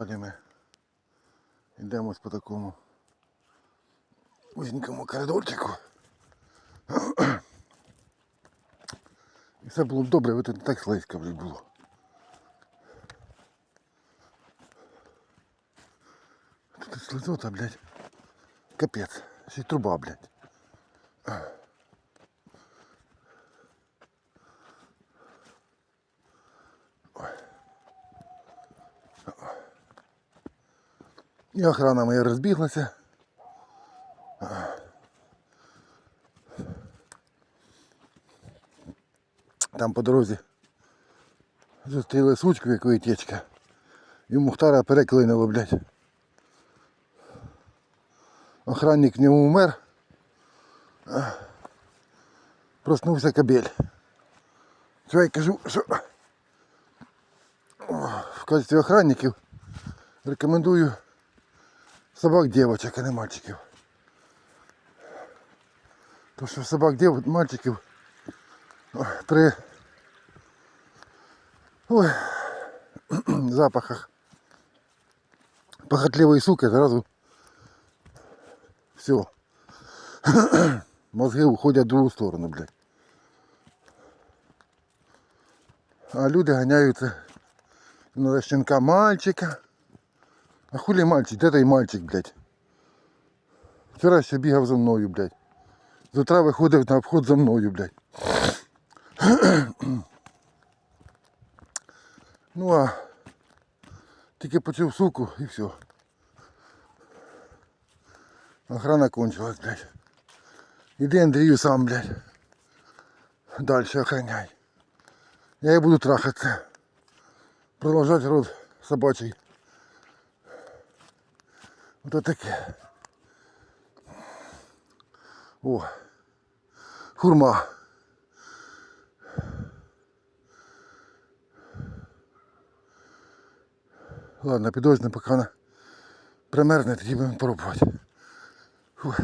Далі ми по такому вузенькому коридорчику. І все було б добре, ви тут не так слизько блядь, було. Тут слизота, блядь. Капець. Ще й труба, блядь. І охрана моя розбіглася. Там по дорозі зустріли сучку, якої течка. І Мухтара переклинило, блядь. Охранник в ньому умер. А, Проснувся кабель. Що я кажу, що в качестві охранників рекомендую собак девочек, а не мальчиків. То що собак дев... мальчиків о, при ой, запахах похотливої суки зразу все. Мозги уходять в другу сторону, блядь. А люди ганяються на щенка мальчика. А хулі мальчик, де той мальчик, блядь? Вчора ще бігав за мною, блядь. З утра виходив на обход за мною, блядь. Ну а тільки почув суку і все. Охрана кончилась, блядь. Іди Андрію сам, блядь. Дальше охраняй. Я і буду трахатися. Продовжати род собачий. Ото таке. О. Хурма. Ладно, підожди, поки вона примерне, тоді будемо пробувати. Фух.